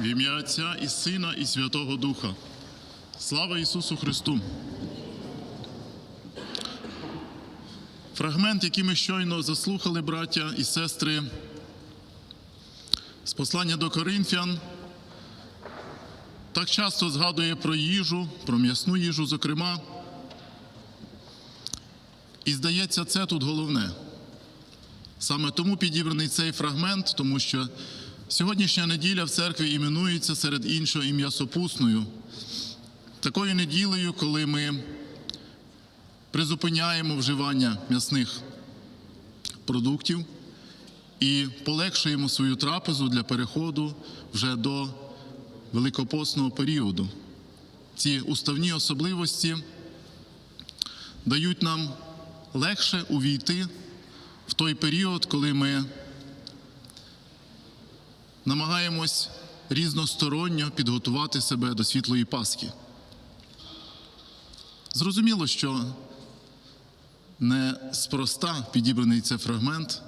В ім'я Отця і Сина, і Святого Духа. Слава Ісусу Христу! Фрагмент, який ми щойно заслухали, браття і сестри, з послання до Коринфян, так часто згадує про їжу, про м'ясну їжу, зокрема. І здається, це тут головне. Саме тому підібраний цей фрагмент, тому що сьогоднішня неділя в церкві іменується серед іншого і м'ясопусною. Такою неділею, коли ми призупиняємо вживання м'ясних продуктів і полегшуємо свою трапезу для переходу вже до великопосного періоду. Ці уставні особливості дають нам легше увійти в той період, коли ми намагаємось різносторонньо підготувати себе до світлої Пасхи. Зрозуміло, що не спроста підібраний цей фрагмент,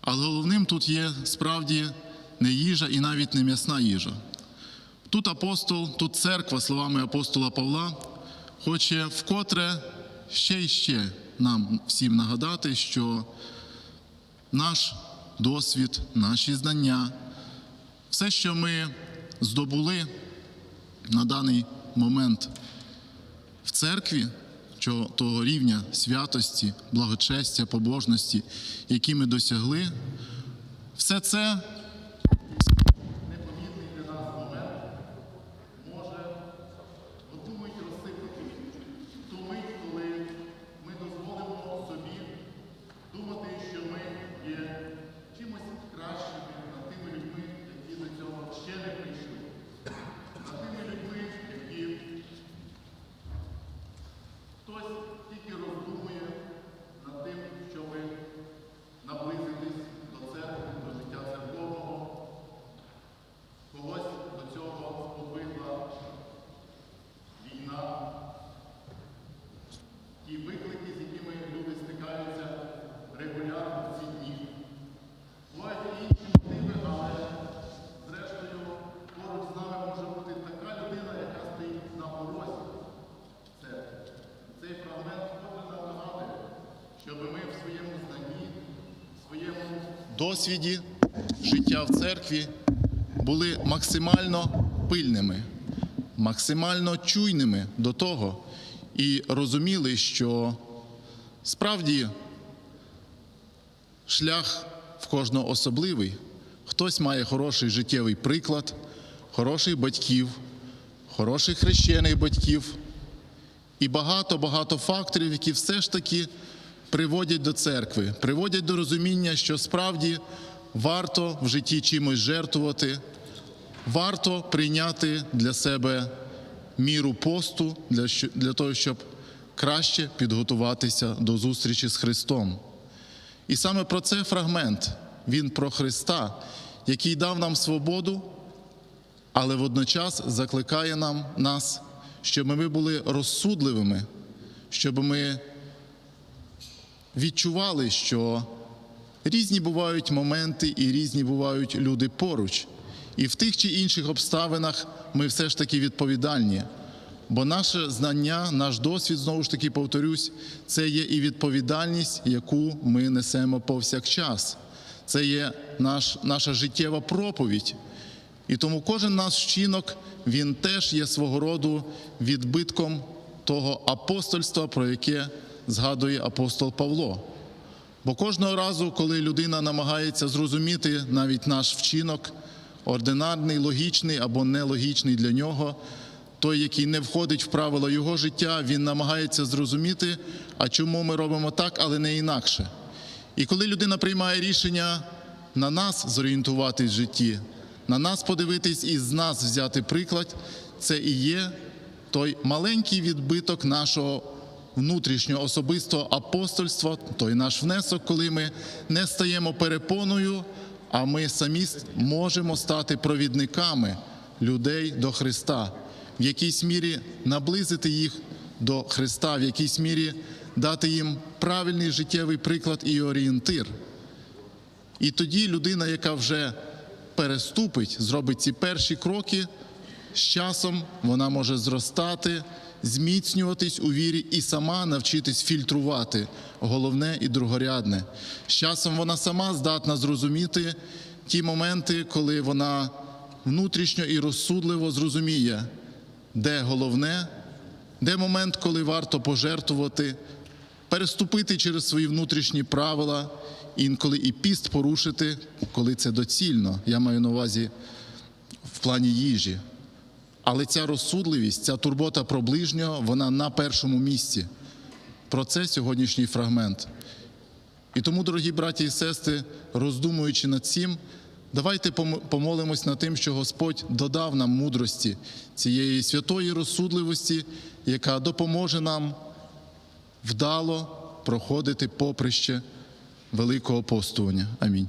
але головним тут є справді не їжа і навіть не м'ясна їжа. Тут апостол, тут церква, словами апостола Павла, хоче вкотре ще й ще нам всім нагадати, що наш досвід, наші знання, все, що ми здобули на даний момент в церкві, того рівня святості, благочестя, побожності, які ми досягли, все це непомітний для нас момент може одну мить розсипати ту мить, коли ми дозволимо собі думати, що ми є чимось кращими над тими людьми, які до цього ще не прийшли, над тими людьми, які хтось тільки роздумує над тим, щоб наблизитись до церкви, до життя церковного, когось до цього сподвигла війна, ті виклики, з якими люди стикаються регулярно в ці дні. Бувають і інші мотиви, але зрештою поруч з нами може бути така людина, яка стоїть на порозі церкви. Цей щоб ми в своєму знанні, в своєму досвіді життя в церкві були максимально пильними, максимально чуйними до того і розуміли, що справді шлях в кожного особливий. Хтось має хороший життєвий приклад, хороших батьків, хороших хрещених батьків і багато-багато факторів, які все ж таки приводять до церкви, приводять до розуміння, що справді варто в житті чимось жертвувати, варто прийняти для себе міру посту для, для того, щоб краще підготуватися до зустрічі з Христом. І саме про це фрагмент. Він про Христа, який дав нам свободу, але водночас закликає нам нас, щоб ми були розсудливими, щоб ми відчували, що різні бувають моменти і різні бувають люди поруч. І в тих чи інших обставинах ми все ж таки відповідальні. Бо наше знання, наш досвід, знову ж таки повторюсь, це є і відповідальність, яку ми несемо повсякчас. Це є наш, наша життєва проповідь. І тому кожен наш вчинок, він теж є свого роду відбитком того апостольства, про яке згадує апостол Павло. Бо кожного разу, коли людина намагається зрозуміти навіть наш вчинок, ординарний, логічний або нелогічний для нього, той, який не входить в правила його життя, він намагається зрозуміти, а чому ми робимо так, але не інакше. І коли людина приймає рішення на нас зорієнтуватись в житті, на нас подивитись і з нас взяти приклад, це і є той маленький відбиток нашого внутрішнього особистого апостольства, той наш внесок, коли ми не стаємо перепоною, а ми самі можемо стати провідниками людей до Христа, в якійсь мірі наблизити їх до Христа, в якійсь мірі дати їм правильний життєвий приклад і орієнтир. І тоді людина, яка вже переступить, зробить ці перші кроки, з часом вона може зростати, зміцнюватись у вірі і сама навчитись фільтрувати головне і другорядне. З часом вона сама здатна зрозуміти ті моменти, коли вона внутрішньо і розсудливо зрозуміє, де головне, де момент, коли варто пожертвувати, переступити через свої внутрішні правила, інколи і піст порушити, коли це доцільно. Я маю на увазі в плані їжі. Але ця розсудливість, ця турбота про ближнього, вона на першому місці. Про це сьогоднішній фрагмент. І тому, дорогі браті і сестри, роздумуючи над цим, давайте пом- помолимось над тим, що Господь додав нам мудрості цієї святої розсудливості, яка допоможе нам вдало проходити поприще великого постування. Амінь.